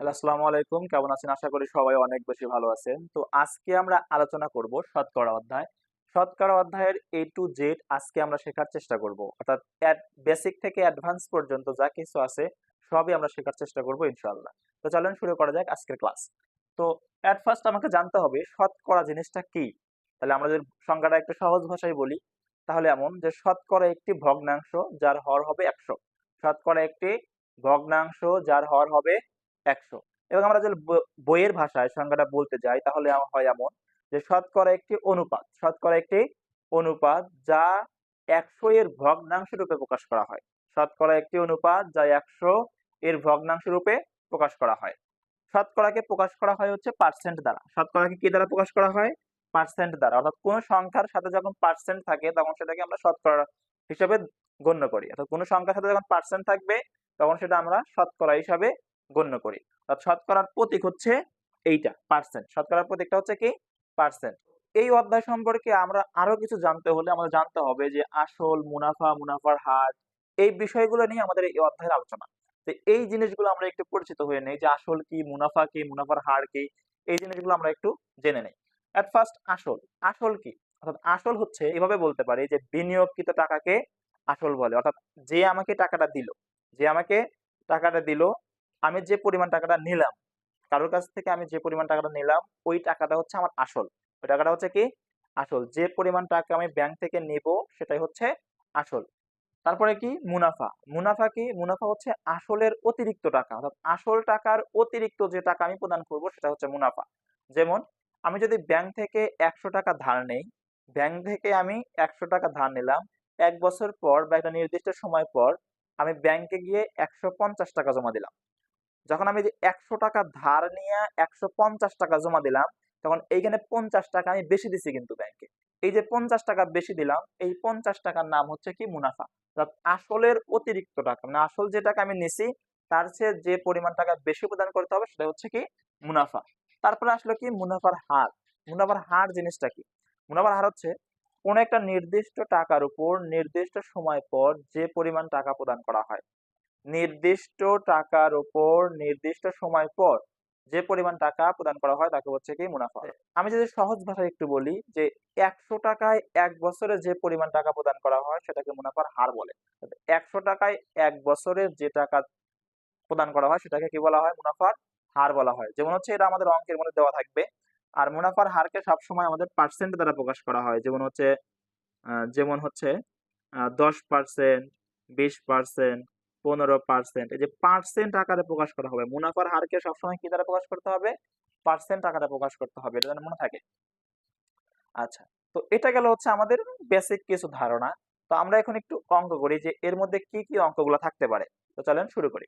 Hello, আসসালামু আলাইকুম। কেমন আছেন? আশা করি সবাই অনেক বেশি ভালো আছেন। তো আজকে আমরা আলোচনা করব শতকরা অধ্যায়। শতকরা অধ্যায়ের এ টু জেড আজকে আমরা শেখার চেষ্টা করব। অর্থাৎ বেসিক থেকে অ্যাডভান্স পর্যন্ত যা কিছু আছে, সবই আমরা শেখার চেষ্টা করব ইনশাআল্লাহ। তো চলেন শুরু করা যাক আজকের ক্লাস। তো অ্যাট ফার্স্ট আমাকে জানতে হবে শতকরা জিনিসটা কি? তাহলে যদি সংজ্ঞাটা একটু সহজ ভাষায় বলি, তাহলে এমন যে শতকরা একটি ভগ্নাংশ যার হর হবে একশো। শতকরা একটি ভগ্নাংশ যার হর হবে একশো। এবং আমরা যদি বইয়ের ভাষায় সংখ্যাটা বলতে যাই, তাহলে হয় এমন যে, শতকরা একটি অনুপাত, শতকরা একটি অনুপাত যা একশো এর ভগ্নাংশ রূপে প্রকাশ করা হয়। শতকরা একটি অনুপাত যা একশো এর ভগ্নাংশ রূপে প্রকাশ করা হয়। শতকরাকে প্রকাশ করা হয় হচ্ছে পার্সেন্ট দ্বারা। শতকরাকে কি দ্বারা প্রকাশ করা হয়? পার্সেন্ট দ্বারা। অর্থাৎ কোন সংখ্যার সাথে যখন পার্সেন্ট থাকে, তখন সেটাকে আমরা শতকরা হিসাবে গণ্য করি। অর্থাৎ কোন সংখ্যার সাথে যখন পার্সেন্ট থাকবে, তখন সেটা আমরা শতকরা হিসাবে গণ্য করি। অর্থাৎ শতকরার প্রতীক হচ্ছে এইটা পার্সেন্ট শতকরার প্রতীকটা হচ্ছে কি? পার্সেন্ট এই অধ্যায় সম্পর্কে আমরা আরও কিছু জানতে হলে আমাদের জানতে হবে যে আসল, মুনাফা, মুনাফার হার, এই বিষয়গুলো নিয়ে আমাদের এই অধ্যায়ের আলোচনা। তো এই জিনিসগুলো আমরা একটু পরিচিত হয়ে নেই যে আসল কি, মুনাফা কি, মুনাফার হার কি, এই জিনিসগুলো আমরা একটু জেনে নেই। এট ফার্স্ট আসল। আসল কি? অর্থাৎ আসল হচ্ছে এভাবে বলতে পারি যে বিনিয়োগকৃত টাকাকে আসল বলে। অর্থাৎ যে আমাকে টাকাটা দিল, যে আমাকে টাকাটা দিল আমি যে পরিমাণ টাকাটা নিলাম, কারোর কাছ থেকে আমি যে পরিমাণ টাকাটা নিলাম, ওই টাকাটা হচ্ছে আমার আসল। ওই টাকাটা হচ্ছে কি? আসল। যে পরিমাণ টাকা আমি ব্যাংক থেকে নেব, সেটাই হচ্ছে আসল। তারপরে কি? মুনাফা। মুনাফা কি? মুনাফা হচ্ছে আসলের অতিরিক্ত টাকা। অর্থাৎ আসল টাকার অতিরিক্ত যে টাকা আমি প্রদান করব, সেটা হচ্ছে মুনাফা। যেমন, আমি যদি ব্যাংক থেকে একশো টাকা ধার নেই, ব্যাংক থেকে আমি একশো টাকা ধার নিলাম, এক বছর পর বা একটা নির্দিষ্ট সময় পর আমি ব্যাংকে গিয়ে একশো পঞ্চাশ টাকা জমা দিলাম। যখন আমি যে একশো টাকা ধার নিয়ে একশো পঞ্চাশ টাকা জমা দিলাম, তখন এইখানে পঞ্চাশ টাকা আমি বেশি দিছি কিন্তু ব্যাংকে এই যে পঞ্চাশ টাকা বেশি দিলাম, এই পঞ্চাশ টাকার নাম হচ্ছে কি মুনাফা। আসলের অতিরিক্ত টাকা মানে আসল যে টাকা আমি নিছি, তার চেয়ে যে পরিমাণ টাকা বেশি প্রদান করতে হবে, সেটা হচ্ছে কি মুনাফা। তারপরে আসলো কি মুনাফার হার। মুনাফার হার জিনিসটা কি? মুনাফার হার হচ্ছে কোন একটা নির্দিষ্ট টাকার উপর নির্দিষ্ট সময় পর যে পরিমাণ টাকা প্রদান করা হয়। নির্দিষ্ট টাকার উপর নির্দিষ্ট সময় পর যে পরিমাণ টাকা প্রদান করা হয় তাকে হচ্ছে কি মুনাফা। আমি যদি সহজ ভাষায় একটু বলি যে একশো টাকায় এক বছরে যে পরিমাণ টাকা প্রদান করা হয় সেটাকে মুনাফার হার বলে। একশো টাকায় এক বছরে যে টাকা প্রদান করা হয় সেটাকে কি বলা হয়? মুনাফার হার বলা হয়। যেমন হচ্ছে এটা আমাদের অঙ্কের মধ্যে দেওয়া থাকবে। আর মুনাফার হারকে সবসময় আমাদের পার্সেন্ট দ্বারা প্রকাশ করা হয়। যেমন হচ্ছে যেমন হচ্ছে দশ পার্সেন্ট বিশ পার্সেন্ট পনেরো পার্সেন্ট এই যে পার্সেন্ট আকারে প্রকাশ করা হবে। মুনাফার হারকে সবসময় কি দ্বারা প্রকাশ করতে হবে? পার্সেন্ট আকারে প্রকাশ করতে হবে, এটা যেন মনে থাকে। আচ্ছা তো এটা গেল হচ্ছে আমাদের বেসিক কিছু ধারণা। তো আমরা এখন একটু অঙ্ক করি যে এর মধ্যে কি কি অঙ্কগুলো থাকতে পারে। তো চলেন শুরু করি।